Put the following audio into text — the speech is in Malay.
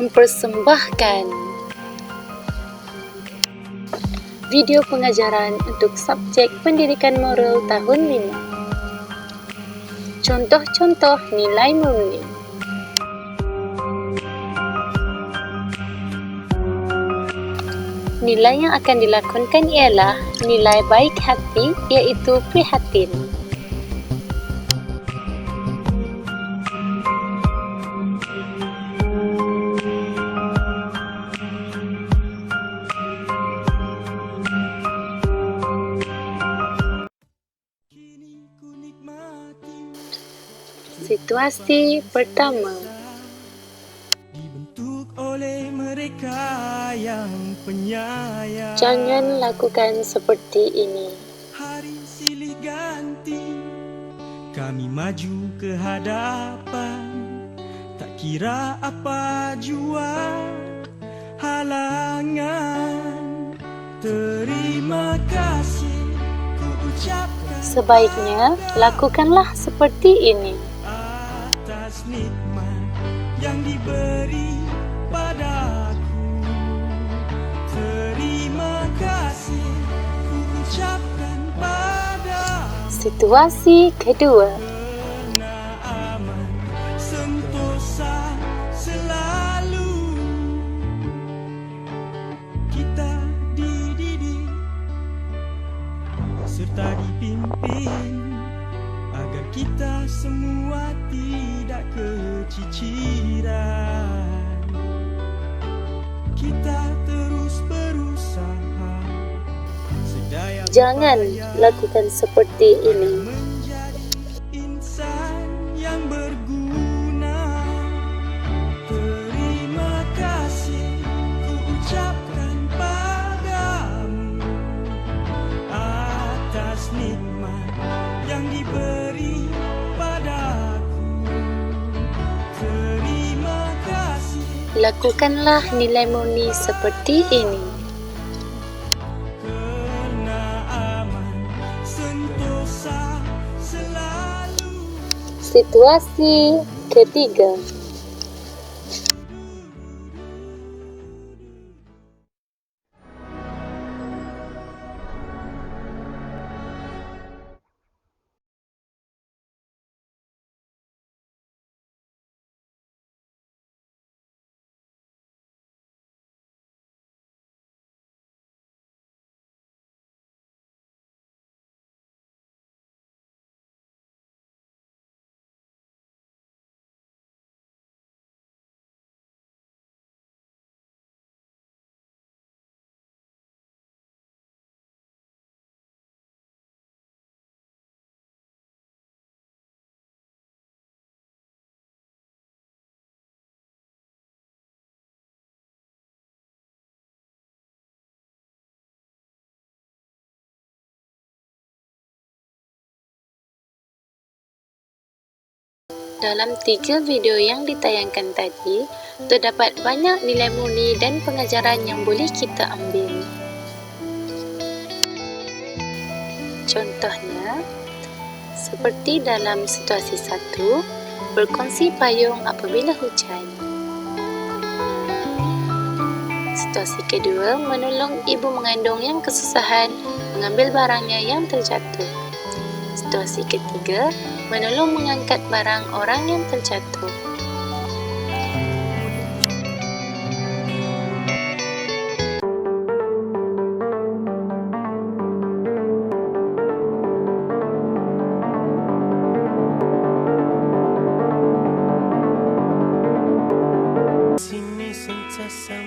mempersembahkan video pengajaran untuk subjek pendidikan moral tahun 5. Contoh-contoh nilai murni. Nilai yang akan dilakonkan ialah nilai baik hati iaitu prihatin. Situasi pertama. dibentuk oleh mereka yang penyayang. Jangan lakukan seperti ini. Hari silih ganti, kami maju ke hadapan. Tak kira apa jua halangan. Terima kasih ku ucapkan Sebaiknya lakukanlah seperti ini. Atas nikmat yang diberi padaku. Terima kasih ku ucapkan padamu. Situasi kedua. Kena aman sentosa selalu kita dididik serta dipimpin agar kita semua tidak keciciran kita terus berusaha sedaya Jangan lakukan seperti ini. menjadi insan yang berguna. Terima kasih ku ucapkan padamu atas nikmat yang diberi Lakukanlah nilai murni seperti ini. Situasi ketiga. Dalam tiga video yang ditayangkan tadi, terdapat banyak nilai murni dan pengajaran yang boleh kita ambil. Contohnya, seperti dalam situasi satu, berkongsi payung apabila hujan. Situasi kedua, menolong ibu mengandung yang kesusahan mengambil barangnya yang terjatuh. Situasi ketiga, menolong mengangkat barang orang yang terjatuh. Sini sentiasa